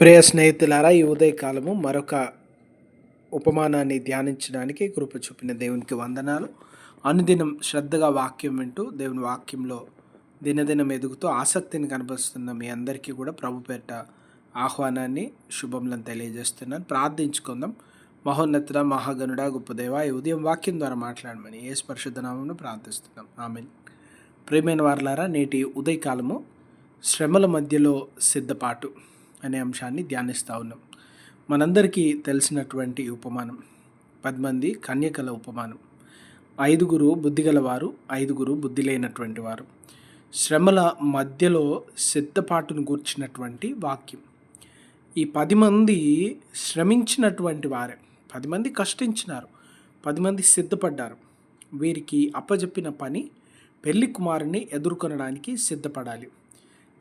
ప్రియ స్నేహితులారా ఈ ఉదయకాలము మరొక ఉపమానాన్ని ధ్యానించడానికి కృప చూపిన దేవునికి వందనాలు. అనుదినం శ్రద్ధగా వాక్యం వింటూ దేవుని వాక్యంలో దినదినం ఎదుగుతూ ఆసక్తిని కనపరుస్తున్న మీ అందరికీ కూడా ప్రభు పేట ఆహ్వానాన్ని శుభములను తెలియజేస్తున్నాను. ప్రార్థించుకుందాం. మహోన్నతుడ మహాగనుడ గొప్పదేవ ఈ ఉదయం వాక్యం ద్వారా మాట్లాడమని ఏ పరిశుద్ధ ప్రార్థిస్తున్నాం. ఆమె ప్రేమైన వార్లారా నేటి ఉదయకాలము శ్రమల మధ్యలో సిద్ధపాటు. అనే అంశాన్ని ధ్యానిస్తూ ఉన్నాం. మనందరికీ తెలిసినటువంటి ఉపమానం పదిమంది కన్యకల ఉపమానం. ఐదుగురు బుద్ధిగలవారు ఐదుగురు బుద్ధి లేనటువంటి వారు. శ్రమల మధ్యలో సిద్ధపాటును గూర్చినటువంటి వాక్యం. ఈ పది మంది శ్రమించినటువంటి వారే. పది మంది కష్టించినారు. పది మంది సిద్ధపడ్డారు. వీరికి అప్పజెప్పిన పని పెళ్ళి కుమారుని ఎదుర్కొనడానికి సిద్ధపడాలి.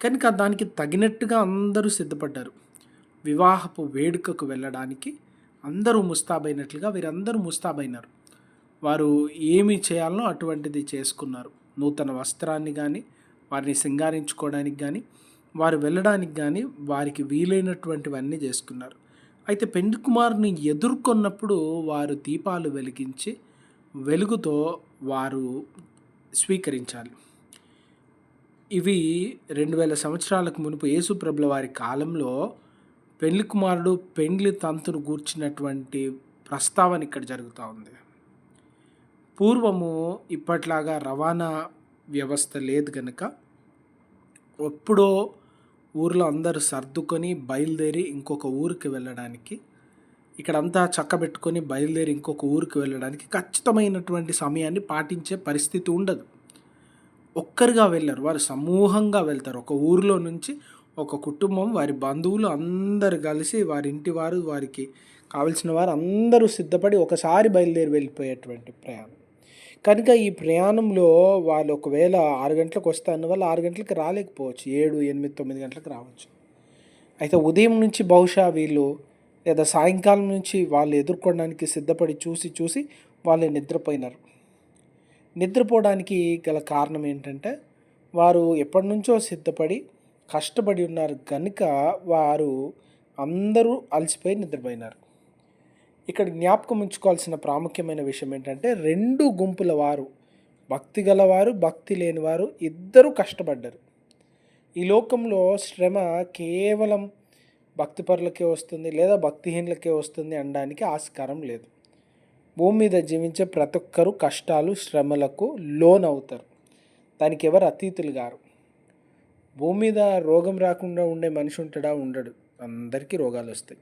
కనుక దానికి తగినట్టుగా అందరూ సిద్ధపడ్డారు. వివాహపు వేడుకకు వెళ్ళడానికి అందరూ ముస్తాబైనట్లుగా వీరందరూ ముస్తాబైనారు. వారు ఏమి చేయాలనో అటువంటిది చేసుకున్నారు. నూతన వస్త్రాన్ని కానీ వారిని సింగారించుకోవడానికి కానీ వారు వెళ్ళడానికి కానీ వారికి వీలైనటువంటివన్నీ చేసుకున్నారు. అయితే పెండి కుమారుని ఎదుర్కొన్నప్పుడు వారు దీపాలు వెలిగించి వెలుగుతో వారు స్వీకరించాలి. ఇవి రెండు వేల సంవత్సరాలకు మునుపు యేసుప్రభుల వారి కాలంలో పెండ్లి కుమారుడు పెండ్లి తంతును గూర్చినటువంటి ప్రస్తావన ఇక్కడ జరుగుతూ ఉంది. పూర్వము ఇప్పట్లాగా రవాణా వ్యవస్థ లేదు కనుక ఎప్పుడో ఊర్లో అందరూ సర్దుకొని బయలుదేరి ఇంకొక ఊరికి వెళ్ళడానికి ఇక్కడంతా చక్కబెట్టుకొని బయలుదేరి ఇంకొక ఊరికి వెళ్ళడానికి ఖచ్చితమైనటువంటి సమయాన్ని పాటించే పరిస్థితి ఉండదు. ఒక్కరిగా వెళ్ళరు. వారు సమూహంగా వెళ్తారు. ఒక ఊరిలో నుంచి ఒక కుటుంబం వారి బంధువులు అందరు కలిసి వారి ఇంటి వారు వారికి కావలసిన వారు అందరూ సిద్ధపడి ఒకసారి బయలుదేరి వెళ్ళిపోయేటువంటి ప్రయాణం. కనుక ఈ ప్రయాణంలో వాళ్ళు ఒకవేళ ఆరు గంటలకు వస్తాను వాళ్ళు ఆరు గంటలకు రాలేకపోవచ్చు. ఏడు ఎనిమిది తొమ్మిది గంటలకు రావచ్చు. అయితే ఉదయం నుంచి బహుశా వీళ్ళు లేదా సాయంకాలం నుంచి వాళ్ళు ఎదుర్కోవడానికి సిద్ధపడి చూసి చూసి వాళ్ళు నిద్రపోయినారు. నిద్రపోవడానికి గల కారణం ఏంటంటే వారు ఎప్పటి నుంచో సిద్ధపడి కష్టపడి ఉన్నారు కనుక వారు అందరూ అలసిపోయి నిద్రపోయినారు. ఇక్కడ జ్ఞాపకం ఉంచుకోవాల్సిన ప్రాముఖ్యమైన విషయం ఏంటంటే రెండు గుంపుల వారు భక్తి గలవారు భక్తి లేనివారు ఇద్దరూ కష్టపడ్డారు. ఈ లోకంలో శ్రమ కేవలం భక్తిపరులకే వస్తుంది లేదా భక్తిహీనులకే వస్తుంది అనడానికి ఆస్కారం లేదు. భూమి మీద జీవించే ప్రతి ఒక్కరు కష్టాలు శ్రమలకు లోన్ అవుతారు దానికి ఎవరు అతీతులు గారు? భూమి మీద రోగం రాకుండా ఉండే మనిషి ఉంటాడా? ఉండడు. అందరికీ రోగాలు వస్తాయి.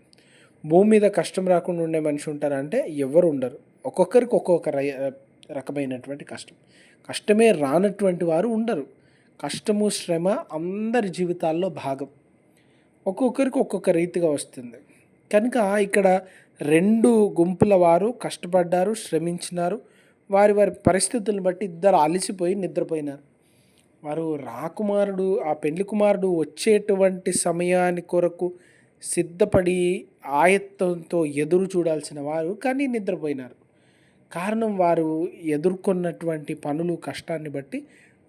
భూమి మీద కష్టం రాకుండా ఉండే మనిషి ఉంటారా అంటే ఎవరు ఉండరు. ఒక్కొక్కరికి ఒక్కొక్క రకమైనటువంటి కష్టం. కష్టమే రానటువంటి వారు ఉండరు. కష్టము శ్రమ అందరి జీవితాల్లో భాగం. ఒక్కొక్కరికి ఒక్కొక్క రీతిగా వస్తుంది. కనుక ఇక్కడ రెండు గుంపుల వారు కష్టపడ్డారు శ్రమించినారు. వారి వారి పరిస్థితులను బట్టి ఇద్దరు అలసిపోయి నిద్రపోయినారు. వారు రాకుమారుడు ఆ పెళ్ళి కుమారుడు వచ్చేటువంటి సమయాన్ని కొరకు సిద్ధపడి ఆయత్తంతో ఎదురు చూడాల్సిన వారు కానీ నిద్రపోయినారు. కారణం వారు ఎదుర్కొన్నటువంటి పనులు కష్టాన్ని బట్టి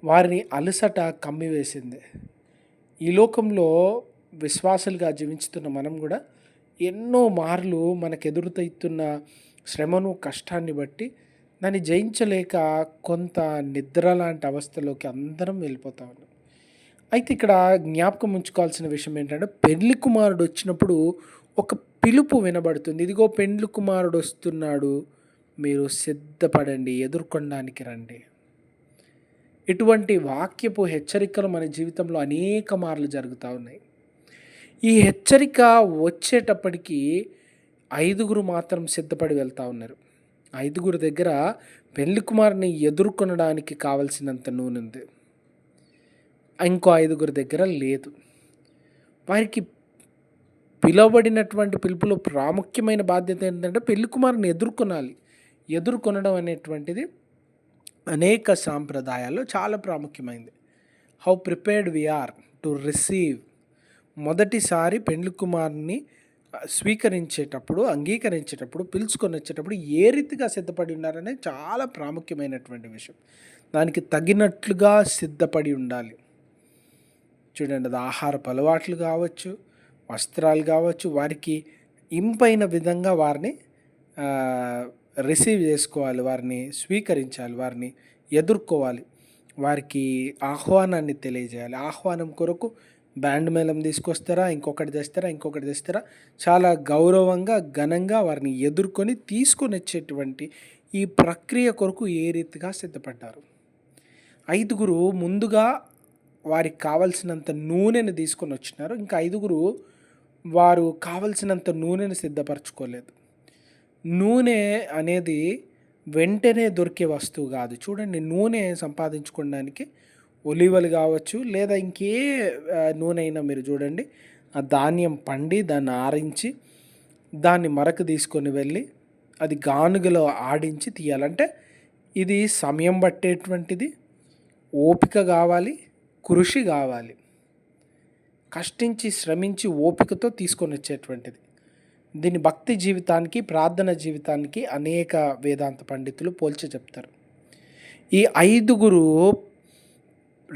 వారిని అలసట కమ్మివేసింది. ఈ లోకంలో విశ్వాసులుగా జీవించుతున్న మనం కూడా ఎన్నో మార్లు మనకు ఎదురుతైతున్న శ్రమను కష్టాన్ని బట్టి దాన్ని జయించలేక కొంత నిద్ర లాంటి అవస్థలోకి అందరం వెళ్ళిపోతా ఉన్నాం. అయితే ఇక్కడ జ్ఞాపకం ఉంచుకోవాల్సిన విషయం ఏంటంటే పెళ్ళి కుమారుడు వచ్చినప్పుడు ఒక పిలుపు వినబడుతుంది. ఇదిగో పెండ్లు కుమారుడు వస్తున్నాడు మీరు సిద్ధపడండి ఎదుర్కొనడానికి రండి. ఇటువంటి వాక్యపు హెచ్చరికలు మన జీవితంలో అనేక మార్లు జరుగుతూ ఉన్నాయి. ఈ హెచ్చరిక వచ్చేటప్పటికి ఐదుగురు మాత్రం సిద్ధపడి వెళ్తూ ఉన్నారు. ఐదుగురు దగ్గర పెళ్ళి కుమారుని ఎదుర్కొనడానికి కావలసినంత నూనె ఉంది. ఇంకో ఐదుగురు దగ్గర లేదు. వారికి పిలువబడినటువంటి పిలుపులో ప్రాముఖ్యమైన బాధ్యత ఏంటంటే పెళ్ళి కుమారుని ఎదుర్కొనాలి. ఎదుర్కొనడం అనేటువంటిది అనేక సాంప్రదాయాల్లో చాలా ప్రాముఖ్యమైనది how prepared we are to receive మొదటిసారి పెండ్లి కుమార్ని స్వీకరించేటప్పుడు అంగీకరించేటప్పుడు పిలుచుకొని వచ్చేటప్పుడు ఏ రీతిగా సిద్ధపడి ఉన్నారనేది చాలా ప్రాముఖ్యమైనటువంటి విషయం. దానికి తగినట్లుగా సిద్ధపడి ఉండాలి. చూడండి అది ఆహారపు అలవాట్లు కావచ్చు వస్త్రాలు కావచ్చు వారికి ఇంపైన విధంగా వారిని రిసీవ్ చేసుకోవాలి వారిని స్వీకరించాలి వారిని ఎదుర్కోవాలి. వారికి ఆహ్వానాన్ని తెలియజేయాలి. ఆహ్వానం కొరకు బ్యాండ్ మేళం తీసుకొస్తారా ఇంకొకటి తెస్తారా ఇంకొకటి తెస్తారా? చాలా గౌరవంగా ఘనంగా వారిని ఎదుర్కొని తీసుకొని వచ్చేటువంటి ఈ ప్రక్రియ కొరకు ఏ రీతిగా సిద్ధపడ్డారు? ఐదుగురు ముందుగా వారికి కావలసినంత నూనెను తీసుకొని వచ్చినారు. ఇంకా ఐదుగురు వారు కావలసినంత నూనెను సిద్ధపరచుకోలేదు. నూనె అనేది వెంటనే దొరికే వస్తువు కాదు. చూడండి నూనె సంపాదించుకోవడానికి ఒలివలు కావచ్చు లేదా ఇంకే నూనె అయినా మీరు చూడండి. ఆ ధాన్యం పండి దాన్ని ఆరించి దాన్ని మరక తీసుకొని వెళ్ళి అది గానుగలో ఆడించి తీయాలంటే ఇది సమయం పట్టేటువంటిది. ఓపిక కావాలి కృషి కావాలి. కష్టించి శ్రమించి ఓపికతో తీసుకొని వచ్చేటువంటిది. దీని భక్తి జీవితానికి ప్రార్థన జీవితానికి అనేక వేదాంత పండితులు పోల్చి చెప్తారు. ఈ ఐదుగురు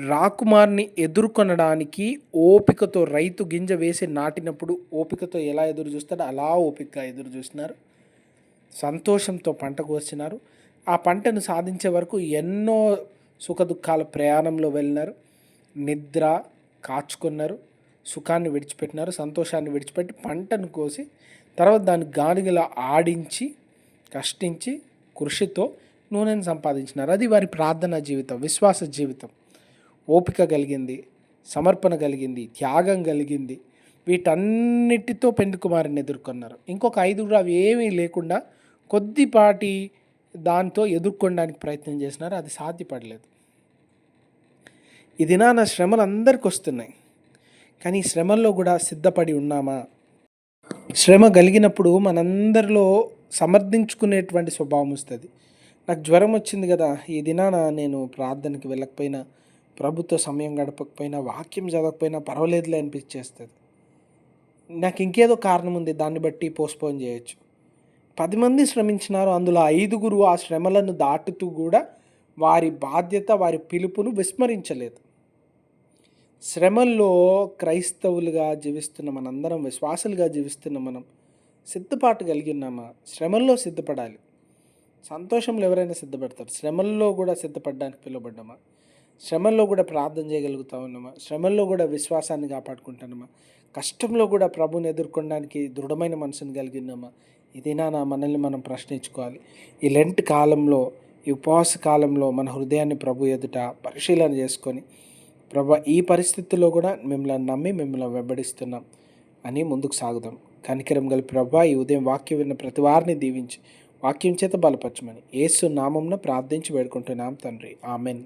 రాకుమార్ని ఎదుర్కొనడానికి ఓపికతో రైతు గింజ వేసి నాటినప్పుడు ఓపికతో ఎలా ఎదురు చూస్తాడో అలా ఓపికగా ఎదురు చూస్తున్నారు సంతోషంతో పంట కోసినారు. ఆ పంటను సాధించే వరకు ఎన్నో సుఖదుఖాల ప్రయాణంలో వెళ్ళినారు. నిద్ర కాచుకున్నారు. సుఖాన్ని విడిచిపెట్టినారు. సంతోషాన్ని విడిచిపెట్టి పంటను కోసి తర్వాత దాన్ని గానిగలా ఆడించి కష్టించి కృషితో నూనెను సంపాదించినారు. అది వారి ప్రార్థనా జీవితం విశ్వాస జీవితం. ఓపిక కలిగింది సమర్పణ కలిగింది త్యాగం కలిగింది. వీటన్నిటితో పెండు కుమారిని ఎదుర్కొన్నారు. ఇంకొక ఐదుగురు అవి ఏమీ లేకుండా కొద్దిపాటి దాంతో ఎదుర్కొనడానికి ప్రయత్నం చేసినారు. అది సాధ్యపడలేదు. ఇది నా శ్రమలు అందరికి వస్తున్నాయి. కానీ శ్రమల్లో కూడా సిద్ధపడి ఉన్నామా? శ్రమ కలిగినప్పుడు మనందరిలో సమర్థించుకునేటువంటి స్వభావం వస్తుంది. నాకు జ్వరం వచ్చింది కదా. ఈ దినాన నేను ప్రార్థనకి వెళ్ళకపోయినా ప్రభుత్వ సమయం గడపకపోయినా వాక్యం చదవకపోయినా పర్వాలేదులే అనిపించేస్తుంది. నాకు ఇంకేదో కారణం ఉంది దాన్ని బట్టి పోస్ట్పోన్ చేయొచ్చు. పది మంది శ్రమించినారు అందులో ఐదుగురు ఆ శ్రమలను దాటుతూ కూడా వారి బాధ్యత వారి పిలుపును విస్మరించలేదు. శ్రమల్లో క్రైస్తవులుగా జీవిస్తున్న మనందరం విశ్వాసులుగా జీవిస్తున్న మనం సిద్ధపాటు కలిగి ఉన్నామా? శ్రమల్లో సిద్ధపడాలి. సంతోషంలో ఎవరైనా సిద్ధపడతారు? శ్రమల్లో కూడా సిద్ధపడడానికి పిలువబడ్డామా? శ్రమల్లో కూడా ప్రార్థన చేయగలుగుతా ఉన్నామా శ్రమల్లో కూడా విశ్వాసాన్ని కాపాడుకుంటున్నామా కష్టంలో కూడా ప్రభుని ఎదుర్కొనడానికి దృఢమైన మనసును కలిగి ఉన్నామా ఇదేనా నా మనల్ని మనం ప్రశ్నించుకోవాలి. ఈ లెంట్ కాలంలో ఈ ఉపవాస కాలంలో మన హృదయాన్ని ప్రభు ఎదుట పరిశీలన చేసుకొని ప్రభు ఈ పరిస్థితుల్లో కూడా మిమ్మల్ని నమ్మి మిమ్మల్ని వెంబడిస్తున్నాం అని ముందుకు సాగుదాం. కనికరం గల ప్రభా ఈ ఉదయం వాక్యం విన్న ప్రతి వారిని దీవించి వాక్యం చేత బలపరచమని ఏసు నామంన ప్రార్థించి వేడుకుంటున్నాం తండ్రి. ఆమెన్.